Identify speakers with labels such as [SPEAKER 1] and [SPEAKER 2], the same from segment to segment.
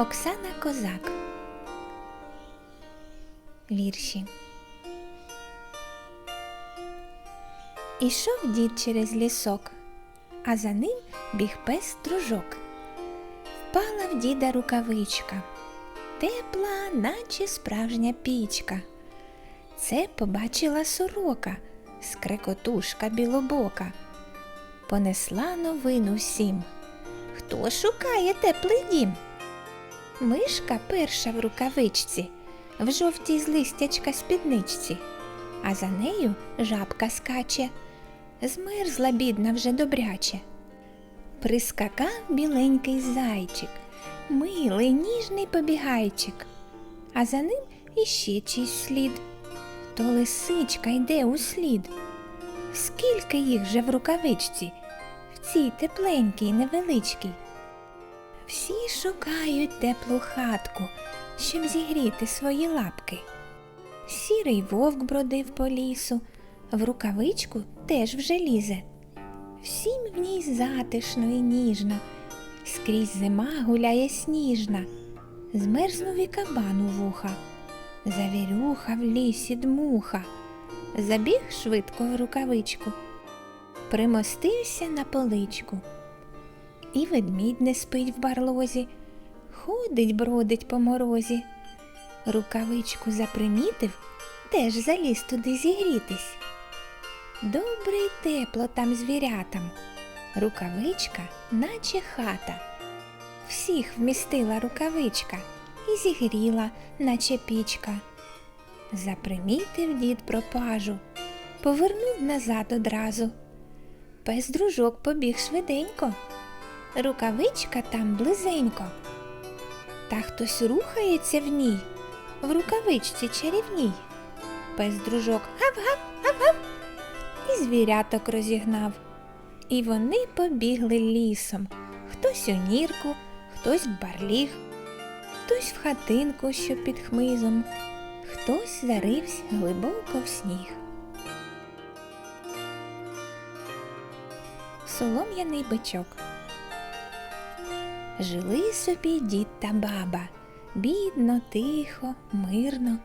[SPEAKER 1] Оксана Козак. Вірші. Ішов дід через лісок, а за ним біг пес дружок. Впала в діда рукавичка, тепла, наче справжня пічка. Це побачила сорока, скрекотушка білобока. Понесла новину всім. Хто шукає теплий дім? Мишка перша в рукавичці, в жовтій з листячка спідничці, а за нею жабка скаче, змерзла бідна вже добряче. Прискакав біленький зайчик, милий ніжний побігайчик, а за ним іще чийсь слід. То лисичка йде у слід. Скільки їх же в рукавичці, в цій тепленькій невеличкій. Всі шукають теплу хатку, щоб зігріти свої лапки. Сірий вовк бродив по лісу, в рукавичку теж вже лізе. Всім в ній затишно і ніжно, скрізь зима гуляє сніжна, змерзнув і кабан у вуха, завірюха в лісі дмуха, забіг швидко в рукавичку, примостився на поличку. І ведмідь не спить в барлозі, ходить, бродить по морозі. Рукавичку запримітив, теж заліз туди зігрітись. Добре й тепло там звірятам, рукавичка, наче хата. Всіх вмістила рукавичка і зігріла, наче пічка. Запримітив дід пропажу, повернув назад одразу. Пес дружок побіг швиденько рукавичка там близенько. Та хтось рухається в ній, в рукавичці чарівній. Пес дружок гав-гав, гав-гав і звіряток розігнав. І вони побігли лісом. Хтось у нірку, хтось в барліг, хтось в хатинку, що під хмизом, хтось зарився глибоко в сніг. Солом'яний бичок. Жили собі дід та баба, бідно, тихо, мирно.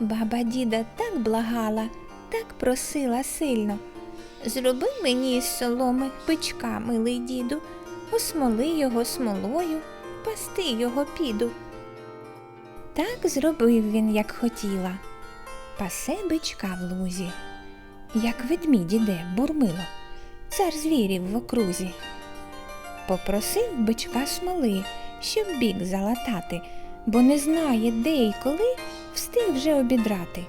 [SPEAKER 1] Баба діда так благала, так просила сильно. Зроби мені із соломи бичка, милий діду, осмоли його смолою, пасти його піду. Так зробив він, як хотіла, пасе бичка в лузі, як ведмідь іде, бурмило, цар звірів в окрузі. Попросив бичка смоли, щоб бік залатати, бо не знає, де й коли встиг вже обідрати.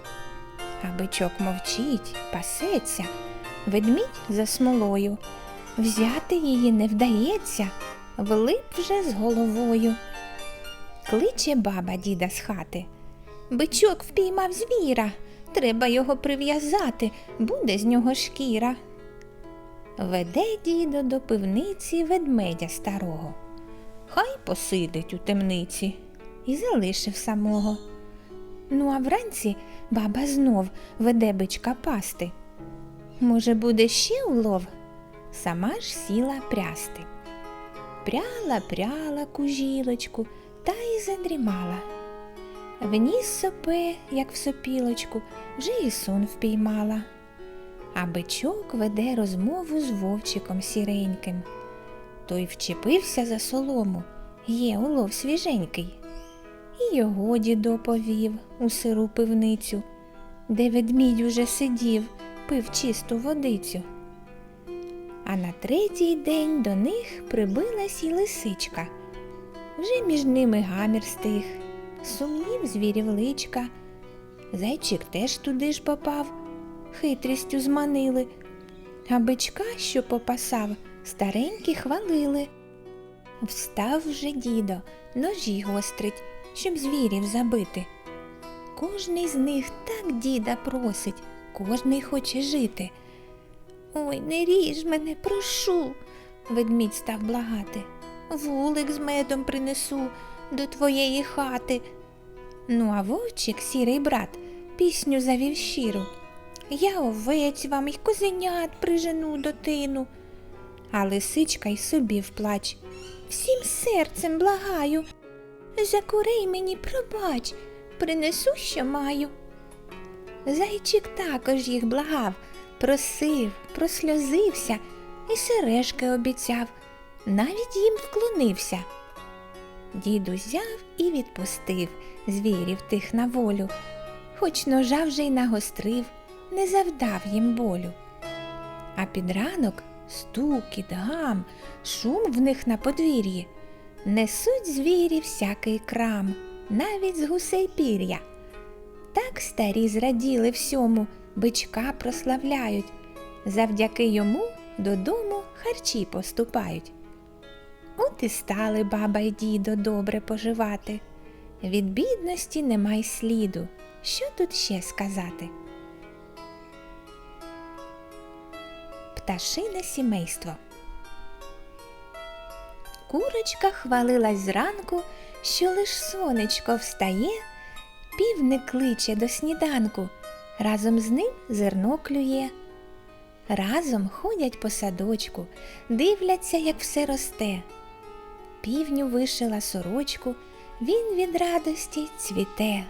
[SPEAKER 1] А бичок мовчить, пасеться, ведмідь за смолою. Взяти її не вдається, влип вже з головою. Кличе баба діда з хати. Бичок впіймав звіра, треба його прив'язати, буде з нього шкіра. Веде дідо до пивниці ведмедя старого. Хай посидить у темниці і залишив самого. Ну, а вранці баба знов веде бичка пасти. Може, буде ще улов? Сама ж сіла прясти. Пряла, пряла кужілочку та й задрімала. Вніс сопе, як в сопілочку, вже і сон впіймала а бичок веде розмову з вовчиком сіреньким. Той вчепився за солому, є улов свіженький. І його дідо повів у сиру пивницю, де ведмідь уже сидів, пив чисту водицю. А на третій день до них прибилась і лисичка. Вже між ними гамір стих, сумнів звірів личка. Зайчик теж туди ж попав, хитрістю зманили, а бичка, що попасав, старенькі хвалили. Встав вже дідо, ножі гострить, щоб звірів забити. Кожний з них так діда просить, кожний хоче жити. Ой, не ріж мене, прошу, ведмідь став благати. Вулик з медом принесу до твоєї хати. Ну, а вовчик, сірий брат, пісню завів щиру. Я овець вам й козенят прижену дитину. А лисичка й собі вплач. Всім серцем благаю. За курей мені пробач, принесу, що маю. Зайчик також їх благав, просив, просльозився і сережки обіцяв, навіть їм вклонився. Дід узяв і відпустив звірів тих на волю, хоч ножа вже й нагострив, не завдав їм болю. А під ранок стукіт, гам, шум в них на подвір'ї. Несуть звірі всякий крам, навіть з гусей пір'я. Так старі зраділи всьому, бичка прославляють. Завдяки йому додому харчі поступають. От і стали баба й дідо добре поживати. Від бідності нема сліду. Що тут ще сказати? Пташине сімейство. Курочка хвалилась зранку, що лиш сонечко встає, півник кличе до сніданку, разом з ним зерно клює. Разом ходять по садочку, дивляться, як все росте. Півню вишила сорочку, він від радості цвіте.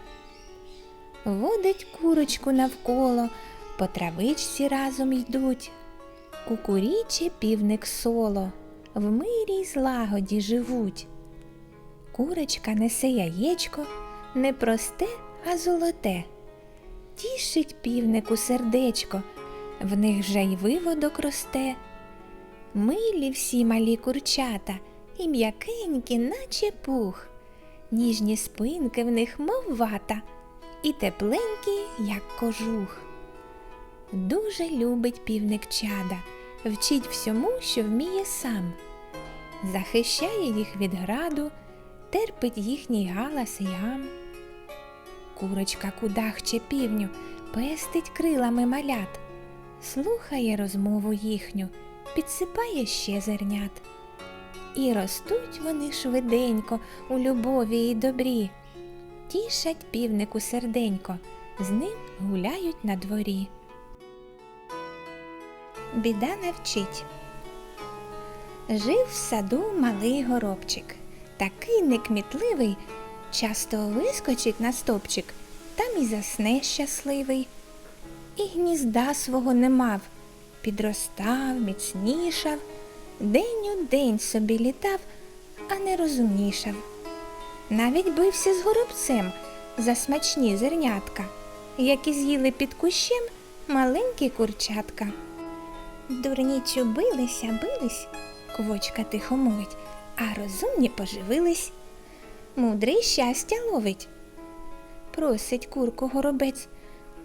[SPEAKER 1] Водить курочку навколо, по травичці разом йдуть. Кукуріче півник соло, в мирі й злагоді живуть. Курочка несе яєчко, не просте, а золоте. Тішить півнику сердечко, в них вже й виводок росте. Милі всі малі курчата, і м'якенькі, наче пух, ніжні спинки в них, мов вата, і тепленькі, як кожух. Дуже любить півник чада, вчить всьому, що вміє сам, захищає їх від граду, терпить їхній галас і гам. Курочка кудахче півню, пестить крилами малят, слухає розмову їхню, підсипає ще зернят. І ростуть вони швиденько у любові й добрі, тішать півнику серденько, з ним гуляють на дворі. Біда навчить. Жив в саду малий горобчик, такий некмітливий, часто вискочить на стопчик, там і засне щасливий. І гнізда свого не мав, підростав, міцнішав, день у день собі літав, а не розумнішав. Навіть бився з горобцем за смачні зернятка, які з'їли під кущем маленькі курчатка. Дурнічу билися, бились, квочка тихо мовить, а розумні поживились. Мудрий щастя ловить. Просить курку горобець.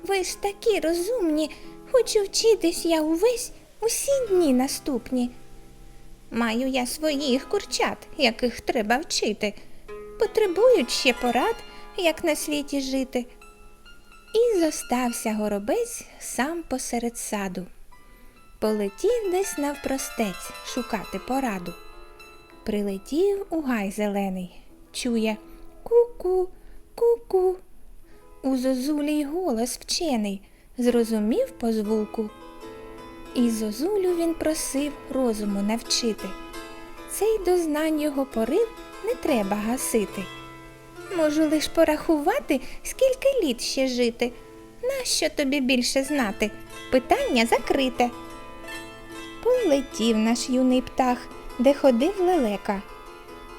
[SPEAKER 1] Ви ж такі розумні, хочу вчитись я увесь усі дні наступні. Маю я своїх курчат, яких треба вчити. Потребують ще порад, як на світі жити. І зостався горобець сам посеред саду. Полетів десь навпростець шукати пораду. Прилетів у гай зелений, чує ку-ку, ку-ку. У зозулі й голос вчений, зрозумів по звуку. І зозулю він просив розуму навчити. Цей до знань його порив не треба гасити. Можу лиш порахувати, скільки літ ще жити. Нащо тобі більше знати? Питання закрите. Полетів наш юний птах, де ходив лелека.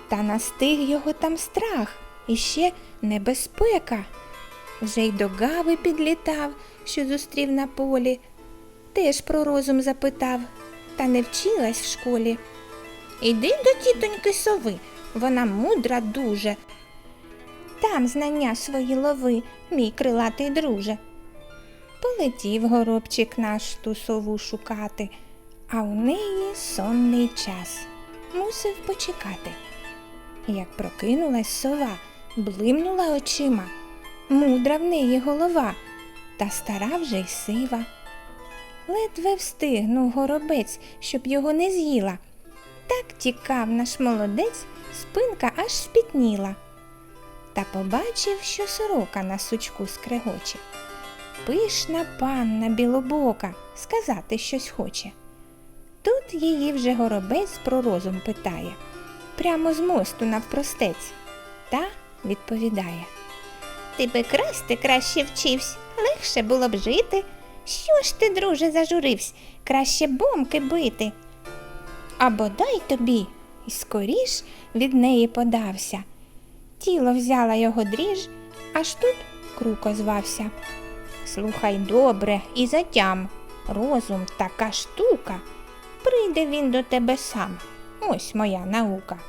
[SPEAKER 1] Та настиг його там страх і ще небезпека. Вже й до гави підлітав, що зустрів на полі. Теж про розум запитав, та не вчилась в школі. Іди до тітоньки сови, вона мудра дуже. Там знання свої лови, мій крилатий друже. Полетів горобчик наш ту сову шукати, а у неї сонний час. Мусив почекати. Як прокинулась сова, блимнула очима. Мудра в неї голова, та стара вже й сива. Ледве встигнув горобець, щоб його не з'їла. Так тікав наш молодець, спинка аж спітніла. Та побачив, що сорока на сучку скрегоче. Пишна панна білобока сказати щось хоче. Тут її вже горобець про розум питає, прямо з мосту навпростець. та відповідає. Ти би красти краще вчивсь, легше було б жити. Що ж ти, друже, зажуривсь, краще бомки бити. А бодай тобі, і скоріш від неї подався. Тіло взяла його дріж, аж тут крук озвався. Слухай добре і затям, розум така штука. Прийде він до тебе сам. Ось моя наука.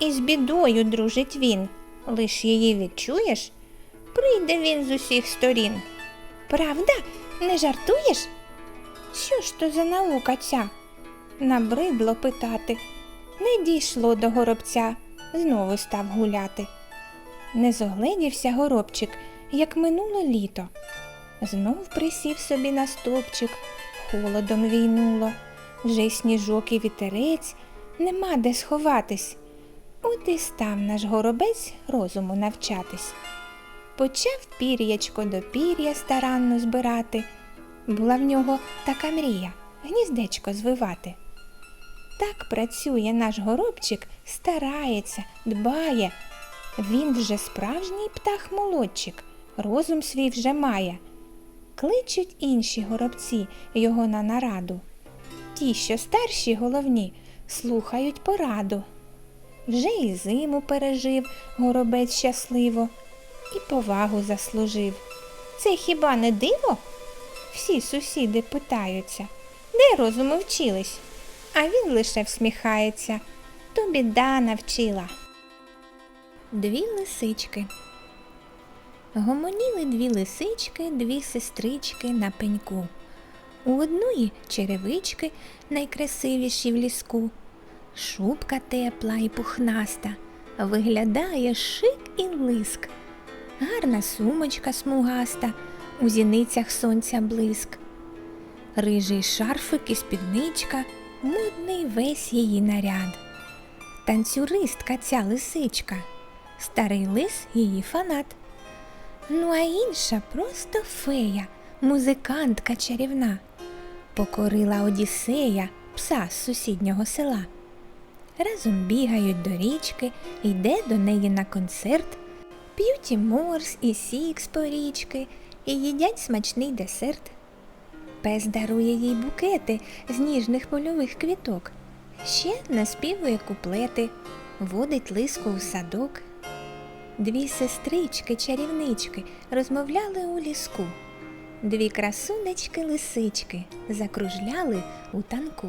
[SPEAKER 1] І з бідою дружить він, лиш її відчуєш, прийде він з усіх сторін. Правда, не жартуєш? Що ж то за наука ця? Набридло питати. Не дійшло до горобця, знову став гуляти. Не зогледівся горобчик, як минуло літо. Знов присів собі на стовпчик, холодом війнуло. Вже й сніжок і вітерець, нема де сховатись. От і став наш горобець розуму навчатись. Почав пір'ячко до пір'я старанно збирати. Була в нього така мрія гніздечко звивати. Так працює наш горобчик, старається, дбає. Він вже справжній птах-молодчик, розум свій вже має. Кличуть інші горобці його на нараду. Ті, що старші головні, слухають пораду. Вже і зиму пережив горобець щасливо, і повагу заслужив. Це хіба не диво? Всі сусіди питаються, де розуму вчились? А він лише всміхається, то біда навчила. Дві лисички. Гомоніли дві лисички, дві сестрички на пеньку. У одної черевички найкрасивіші в ліску. Шубка тепла і пухнаста, виглядає шик і лиск. Гарна сумочка смугаста, у зіницях сонця блиск. Рижий шарфик і спідничка, модний весь її наряд. Танцюристка ця лисичка, старий лис її фанат. Ну а інша просто фея, музикантка чарівна. Покорила Одіссея, пса з сусіднього села. Разом бігають до річки, йде до неї на концерт, п'ють і морс, і сік з порічки, і їдять смачний десерт. Пес дарує їй букети з ніжних польових квіток. Ще наспівує куплети, водить лиску у садок. Дві сестрички, чарівнички розмовляли у ліску. Дві красунечки лисички закружляли у танку.